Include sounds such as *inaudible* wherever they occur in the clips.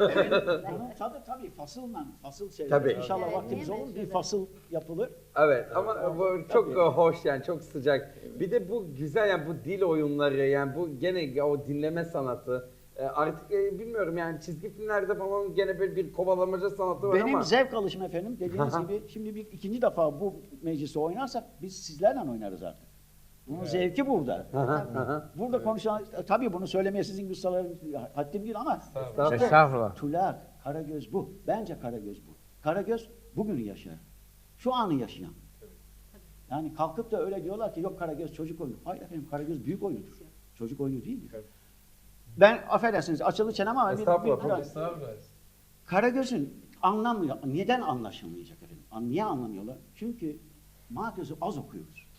Bunun tadı tabii fasılla, fasıl şeyler. Tabii. İnşallah Evet, vaktimiz olur. Bir fasıl yapılır. Evet ama bu çok Tabii. e, hoş yani çok sıcak. Bir de bu güzel yani bu dil oyunları yani bu gene o dinleme sanatı. E, Artık e, bilmiyorum yani çizgi filmlerde falan gene böyle bir kovalamaca sanatı var Benim ama. zevk alışım efendim. Dediğiniz *laughs* gibi şimdi bir ikinci defa bu meclisi oynarsak biz sizlerle oynarız artık. Bunun zevki burada. Aha, aha. Burada konuşan, tabii bunu söylemeye sizin ustaların haddim değil ama Estağfurullah. Estağfurullah. Tulak, Karagöz bu. Bence Karagöz bu. Karagöz bugünü yaşayan. Şu anı yaşayan. Yani kalkıp da öyle diyorlar ki yok Karagöz çocuk oyunu. Hayır efendim Karagöz büyük oyunudur. Çocuk oyunu değildir. Ben affedersiniz açılı çenem ama bir, bir, bir-. Karagöz'ün anlamıyor. Neden anlaşılmayacak efendim? An- Niye anlamıyorlar? Çünkü Matöz'ü az okuyoruz.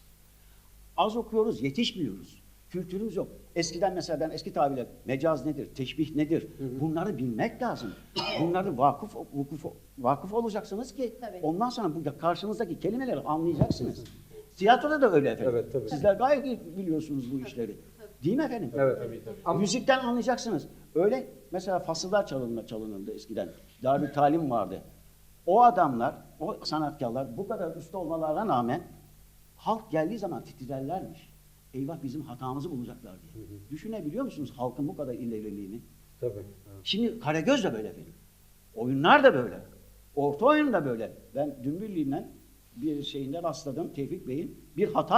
Az okuyoruz, yetişmiyoruz. Kültürümüz yok. Eskiden mesela ben eski tabirle mecaz nedir, teşbih nedir? Bunları bilmek lazım. Bunları vakıf, vakıf, vakıf olacaksınız ki Tabii. ondan sonra bu karşınızdaki kelimeleri anlayacaksınız. Tiyatroda da öyle efendim. Evet, tabii. Sizler gayet iyi biliyorsunuz bu işleri. Değil mi efendim? Evet. Tabii tabii. Ama- Müzikten anlayacaksınız. Öyle mesela fasıllar çalınır, çalınırdı eskiden. Darül talim vardı. O adamlar, o sanatkarlar bu kadar usta olmalarına rağmen halk geldiği zaman titrerlermiş. Eyvah bizim hatamızı bulacaklar diye. Düşünebiliyor musunuz halkın bu kadar ileriliğini? Tabii. Şimdi Karagöz de böyle efendim. Oyunlar da böyle. Orta oyun da böyle. Ben Dümbüllü'yle bir şeyinde rastladım Tevfik Bey'in bir hata